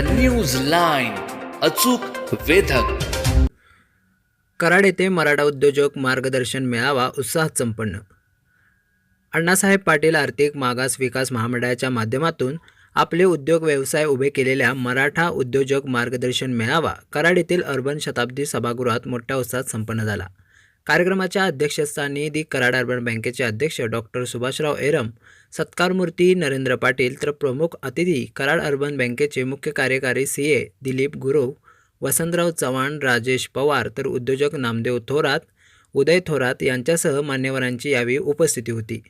News line अचूक वेधक. कराड येथे मराठा उद्योजक मार्गदर्शन मेळावा उत्साहात संपन्न. अण्णासाहेब पाटील आर्थिक मागास विकास महामंडळाच्या माध्यमातून आपले उद्योग व्यवसाय उभे केलेल्या मराठा उद्योजक मार्गदर्शन मेळावा कराड येथील अर्बन शताब्दी सभागृहात मोठ्या उत्साहात संपन्न झाला. कार्यक्रमाच्या अध्यक्षस्थानी दी कराड अर्बन बँकेचे अध्यक्ष डॉक्टर सुभाषराव एरम सत्कारमूर्ती नरेंद्र पाटील तर प्रमुख अतिथी कराड अर्बन बँकेचे मुख्य कार्यकारी सी ए दिलीप गुरव वसंतराव चव्हाण राजेश पवार तर उद्योजक नामदेव थोरात उदय थोरात यांच्यासह मान्यवरांची यावेळी उपस्थिती होती.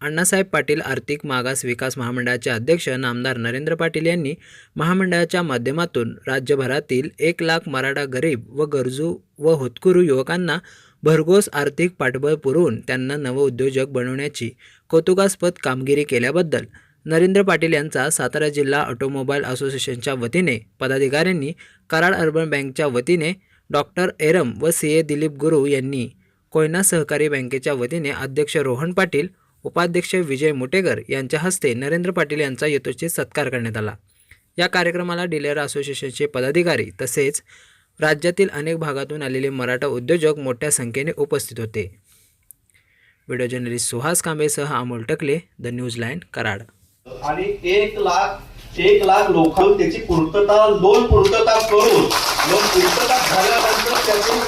अण्णासाहेब पाटील आर्थिक मागास विकास महामंडळाचे अध्यक्ष नामदार नरेंद्र पाटील यांनी महामंडळाच्या माध्यमातून राज्यभरातील एक लाख मराठा गरीब व गरजू व होतकुरू युवकांना भरघोस आर्थिक पाठबळ पुरवून त्यांना नवउद्योजक बनवण्याची कौतुकास्पद कामगिरी केल्याबद्दल नरेंद्र पाटील यांचा सातारा जिल्हा ऑटोमोबाईल असोसिएशनच्या वतीने पदाधिकाऱ्यांनी कराड अर्बन बँकच्या वतीने डॉक्टर एरम व सी. ए. दिलीप गुरु यांनी कोयना सहकारी बँकेच्या वतीने अध्यक्ष रोहन पाटील उपाध्यक्ष विजय मुटेकर यांच्या हस्ते नरेंद्र पाटील यांचा यथोचित सत्कार करण्यात आला. या कार्यक्रमाला डीलर असोसिएशनचे पदाधिकारी तसेच राज्यातील अनेक भागातून आलेले मराठा उद्योजक मोठ्या संख्येने उपस्थित होते. Video journalist Suhas कांबेसह Amol Takale the news line Karad. आणि एक लाख एक लाख लोकांना त्याची पूर्तता लोन पूर्तता करून लोन पूर्तता झाल्यानंतर त्यातून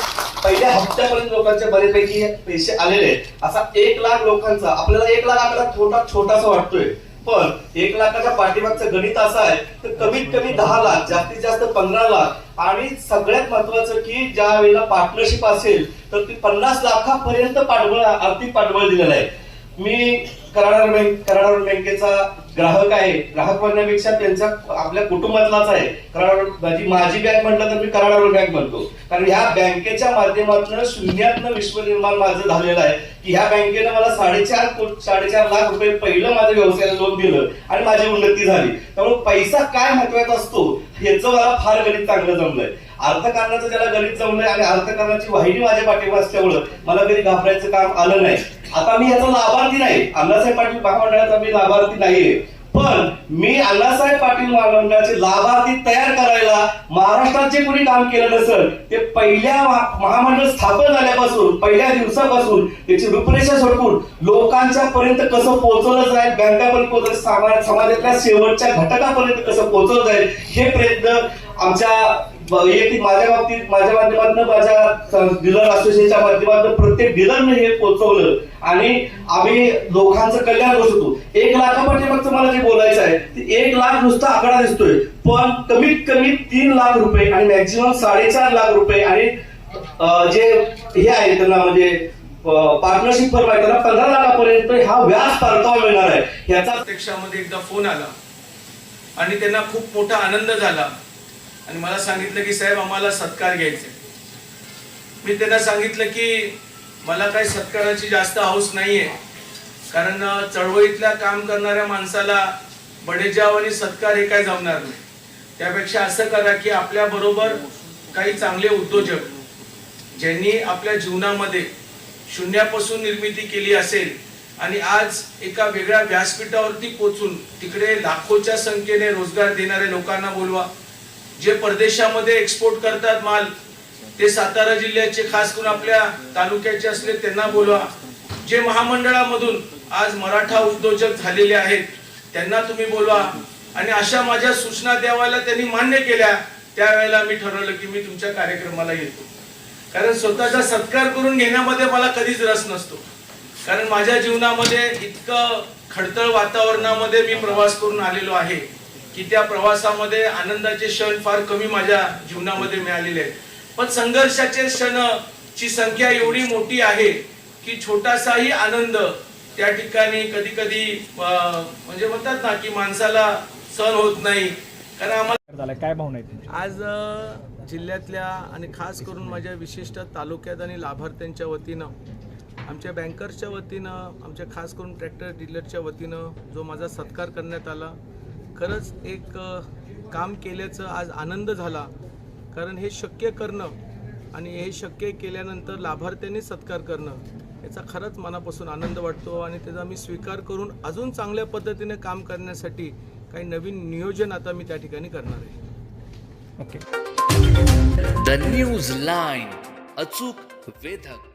पहिल्या हप्त्यापर्यंत लोकांचे बरेपैकी पैसे आलेले आहेत. असा एक लाख लोकांचा आपल्याला एक लाख आकडा छोटा छोटासा वाटतोय. पण एक लाखाच्या पाठीमागचं गणित असं आहे तर कमीत कमी दहा लाख जास्तीत जास्त पंधरा लाख आणि सगळ्यात महत्वाचं की ज्या वेळेला पार्टनरशिप असेल तर ती पन्नास लाखापर्यंत पाठबळ आर्थिक पाठबळ दिलेलं आहे. मी कराडार बँक कराडार बँकेचा ग्राहक आहे. ग्राहक म्हणण्यापेक्षा त्यांचा आपल्या कुटुंबातलाच आहे. कराड म्हणजे माझी माझी बँक म्हटलं तर मी कराडावर बँक म्हणतो. कारण ह्या बँकेच्या माध्यमातून शून्यातनं विश्व निर्माण माझं झालेलं आहे. की ह्या बँकेनं मला साडेचार कोट साडेचार लाख रुपये पहिलं माझ्या व्यवसायाला लोन दिलं आणि माझी उन्नती झाली. त्यामुळे पैसा काय महत्त्वाचा असतो ह्याचं मला फार गणित चांगलं जमलंय. अर्थकारणाचं ज्याला गणित जमलंय आणि अर्थकारणाची वाहिनी माझ्या पाठीवर असल्यामुळं मला कधी घाबरायचं काम आलं नाही. आता मी याचा लाभार्थी नाही. अण्णासाहेब पाटील महामंडळाचा मी लाभार्थी नाहीये. पण मी अण्णासाहेब पाटील महामंडळाचे लाभार्थी तयार करायला महाराष्ट्रात जे कोणी काम केलं नसेल ते पहिल्या महामंडळ स्थापन झाल्यापासून पहिल्या दिवसापासून त्याची रूपरेषा सोडवून लोकांच्या पर्यंत कसं पोहोचवलं जाईल बँकापर्यंत पोहोचलं समाजातल्या शेवटच्या घटकापर्यंत कसं पोहोचवलं जाईल हे प्रयत्न आमच्या वैयक्तिक माझ्या बाबतीत माझ्या माध्यमातून माझ्या डीलर असोसिएशनच्या माध्यमातून प्रत्येक डीलरने हे पोहोचवलं आणि आम्ही लोकांचं कल्याण करू शकतो. एक लाखापाठी मला जे बोलायचं आहे ते एक लाख नुसता आकडा दिसतोय. पण कमीत कमी तीन लाख रुपये आणि मॅक्झिमम साडेचार लाख रुपये आणि जे हे आहे त्यांना म्हणजे पार्टनरशिप फर्म आहे त्यांना पंधरा लाखापर्यंत हा व्याज परतावा मिळणार आहे. याचा प्रत्यक्षामध्ये एकदा फोन आला. आणि त्यांना खूप मोठा आनंद झाला. आणि मला सांगितलं की साहेब आम्हाला सत्कार घ्यायचे. मी त्यांना सांगितलं की मला काही सत्काराची जास्त हौस नाहीये. कारण चळवळीतल्या काम करणाऱ्या माणसाला बडेजाव आणि सत्कार हे काय जमणार नाही. त्यापेक्षा असं करा की आपल्या बरोबर काही चांगले उद्योजक ज्यांनी आपल्या जीवनामध्ये शून्यापासून निर्मिती केली असेल आणि आज एका वेगळ्या व्यासपीठावरती पोचून तिकडे लाखोच्या संख्येने रोजगार देणाऱ्या लोकांना बोलवा जे परदेशामध्ये एक्सपोर्ट करतात माल ते सातारा जिल्ह्याचे खास करून आपल्या तालुक्याचे असले त्यांना बोलवा. जे महामंडळामधून आज मराठा उद्योजक झालेले आहेत त्यांना तुम्ही बोलवा. आणि अशा माझ्या सूचना द्यावायला त्यांनी मान्य केल्या त्यावेळेला मी ठरवलं की मी तुमच्या कार्यक्रमाला येतो. कारण स्वतःचा सत्कार करून घेण्यामध्ये मला कधीच रस नसतो. कारण माझ्या जीवनामध्ये इतकं खडतळ वातावरणामध्ये मी प्रवास करून आलेलो आहे की त्या प्रवासामध्ये आनंदाचे क्षण फार कमी माझ्या जीवनामध्ये मिळालेले आहेत. पण संघर्षाचे क्षण ची संख्या एवढी मोठी आहे की छोटासाही आनंद त्या ठिकाणी कधी कधी म्हणजे म्हणतात ना की माणसाला सहन होत नाही. कारण आम्हाला काय भावना आज जिल्ह्यातल्या आणि खास करून माझ्या विशिष्ट तालुक्यात आणि लाभार्थ्यांच्या वतीनं आमच्या बँकर्सच्या वतीनं आमच्या खास करून ट्रॅक्टर डीलरच्या वतीनं जो माझा सत्कार करण्यात आला खरंच एक काम केल्याचं आज आनंद झाला. कारण हे शक्य करणं आणि हे शक्य केल्यानंतर लाभार्थ्यांनी सत्कार करणं याचा खरंच मनापासून आनंद वाटतो आणि त्याचा मी स्वीकार करून अजून चांगल्या पद्धतीने काम करण्यासाठी काही नवीन नियोजन आता मी त्या ठिकाणी करणार आहे. ओके. द न्यूज लाईन अचूक वेधक.